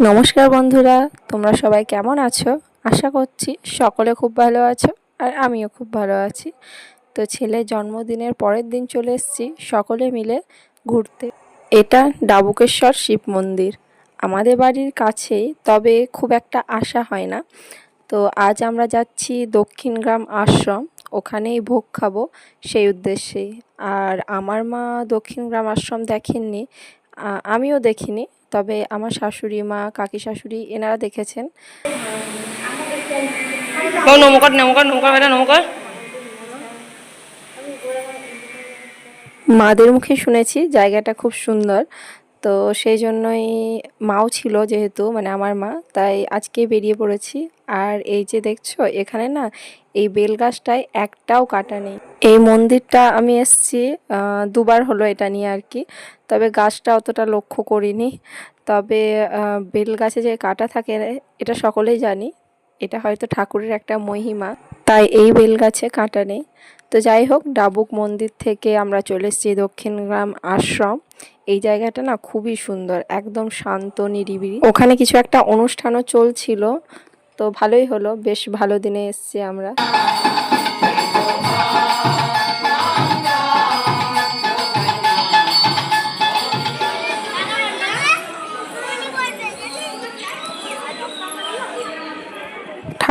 নমস্কার বন্ধুরা, তোমরা সবাই কেমন আছো? আশা করছি সকলে খুব ভালো আছো আর আমিও খুব ভালো আছি। তো ছেলের জন্মদিনের পরের দিন চলে এসেছি, সকলে মিলে ঘুরতে। এটা ডাবুকেশ্বর শিব মন্দির। আমাদের বাড়ির কাছেই, তবে খুব একটা আশা হয় না। তো আজ আমরা যাচ্ছি দক্ষিণ গ্রাম আশ্রম, ওখানেই ভোগ খাব সেই উদ্দেশ্যেই। আর আমার মা দক্ষিণ গ্রাম আশ্রম দেখেননি আমিও দেখিনি তবে আমার শাশুড়ি মা কাকি শাশুড়ি এনারা দেখেছেন। বউ নমকর নমকর নমকর বেটা নমকর মাদের মুখে শুনেছি জায়গাটা খুব সুন্দর। তো সেই জন্যই মাও ছিল যেহেতু মানে আমার মা, তাই আজকে বেরিয়ে পড়েছি। আর এই যে দেখছ, এখানে না এই বেল গাছটায় একটাও কাটা নেই। এই মন্দিরটা আমি এসছি দুবার হলো এটা নিয়ে আর কি। তবে গাছটা অতটা লক্ষ্য করিনি। তবে বেল গাছে যে কাটা থাকে, এটা সকলেই জানি। এটা হয়তো ঠাকুরের একটা মহিমা। তাই এই বেল গাছে কাটা নেই। তো যাই হোক, ডাবুক মন্দির থেকে আমরা চলে এসেছি দক্ষিণগ্রাম আশ্রম। এই জায়গাটা না খুবই সুন্দর, একদম শান্ত, নিরিবিলি। ওখানে কিছু একটা অনুষ্ঠানও চলছিল, তো ভালোই হলো, বেশ ভালো দিনে এসছি আমরা।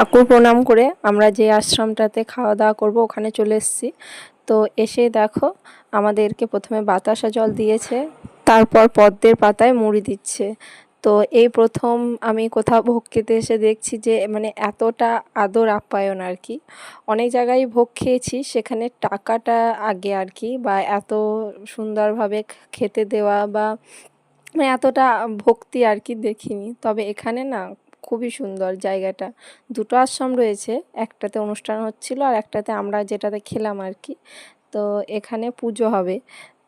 ঠাকুর প্রণাম করে আমরা যে আশ্রমটাতে খাওয়া দাওয়া করব, ওখানে চলে এসেছি। তো এসে দেখো, আমাদেরকে প্রথমে বাতাসা জল দিয়েছে, তারপর পদ্মের পাতায় মুড়ি দিচ্ছে। তো এই প্রথম আমি কোথাও ভোগ খেতে এসে দেখছি যে মানে এতটা আদর আপ্যায়ন আর কি। অনেক জায়গায় ভোগ খেয়েছি, সেখানে টাকাটা আগে আর কি, বা এত সুন্দরভাবে খেতে দেওয়া বা মানে এতটা ভক্তি আর কি দেখিনি। তবে এখানে না খুবই সুন্দর জায়গাটা। দুটো আশ্রম রয়েছে, একটাতে অনুষ্ঠান হচ্ছিল আর একটাতে আমরা যেটাতে খেলাম আর কি। তো এখানে পুজো হবে,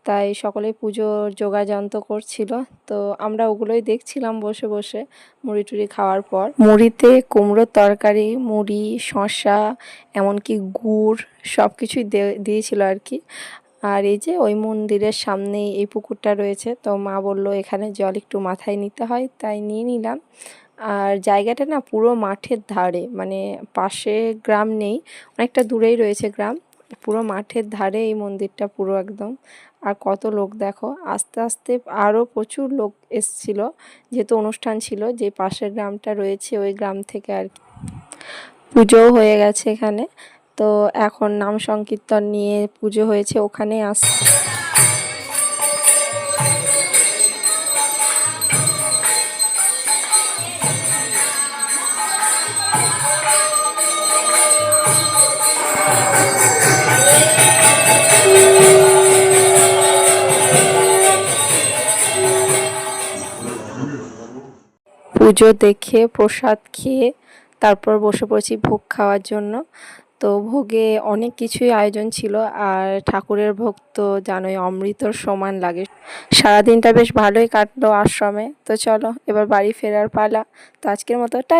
তাই সকলে পুজোর যোগাযন্ত্র করছিল। তো আমরা ওগুলোই দেখছিলাম বসে বসে মুড়ি টুড়ি খাওয়ার পর। মুড়িতে কুমড়োর তরকারি, মুড়ি, শসা, এমনকি গুড় সব কিছুই দিয়েছিল আর কি। আর এই যে ওই মন্দিরের সামনেই এই পুকুরটা রয়েছে, তো মা বলল এখানে জল একটু মাথায় নিতে হয়, তাই নিয়ে নিলাম। আর জায়গাটা না পুরো মাঠের ধারে মানে পাশে গ্রাম নেই, অনেকটা দূরেই রয়েছে গ্রাম, পুরো মাঠের ধারে এই মন্দিরটা পুরো একদম। আর কত লোক দেখো, আস্তে আস্তে আরও প্রচুর লোক এসছিল, যেহেতু অনুষ্ঠান ছিল, যে পাশের গ্রামটা রয়েছে ওই গ্রাম থেকে আর কি। পুজোও হয়ে গেছে এখানে, তো এখন নাম সংকীর্তন নিয়ে পুজো হয়েছে ওখানে আস পুজো দেখে, প্রসাদ খেয়ে তারপর বসে পড়েছি ভোগ খাওয়ার জন্য। তো ভোগে অনেক কিছুই আয়োজন ছিল আর ঠাকুরের ভোগ তো জানোই, অমৃতর সমান লাগে। সারাদিনটা বেশ ভালোই কাটলো আশ্রমে। তো চলো, এবার বাড়ি ফেরার পালা। তো আজকের মতো, টা